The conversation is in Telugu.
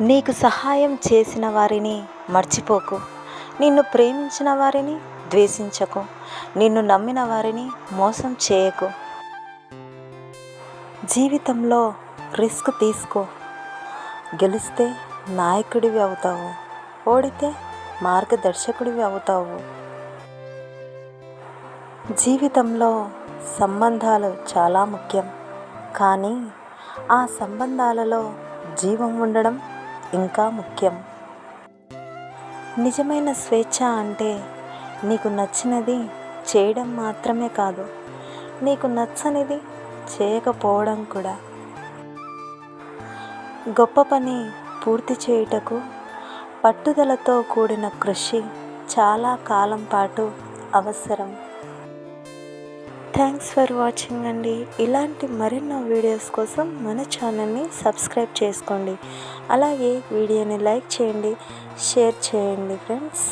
నీకు సహాయం చేసిన వారిని మర్చిపోకు. నిన్ను ప్రేమించిన వారిని ద్వేషించకు. నిన్ను నమ్మిన వారిని మోసం చేయకు. జీవితంలో రిస్క్ తీసుకో. గెలిస్తే నాయకుడివి అవుతావు. ఓడితే మార్గదర్శకుడివి అవుతావు. జీవితంలో సంబంధాలు చాలా ముఖ్యం. కానీ ఆ సంబంధాలలో జీవం ఉండడం ఇంకా ముఖ్యం. నిజమైన స్వేచ్ఛ అంటే నీకు నచ్చినది చేయడం మాత్రమే కాదు నీకు నచ్చనిది చేయకపోవడం కూడా. గొప్ప పని పూర్తి చేయుటకు పట్టుదలతో కూడిన కృషి చాలా కాలం పాటు అవసరం. థ్యాంక్స్ ఫర్ వాచింగ్ అండి. ఇలాంటి మరెన్నో వీడియోస్ కోసం మన ఛానల్ని సబ్స్క్రైబ్ చేసుకోండి. అలాగే వీడియోని లైక్ చేయండి షేర్ చేయండి ఫ్రెండ్స్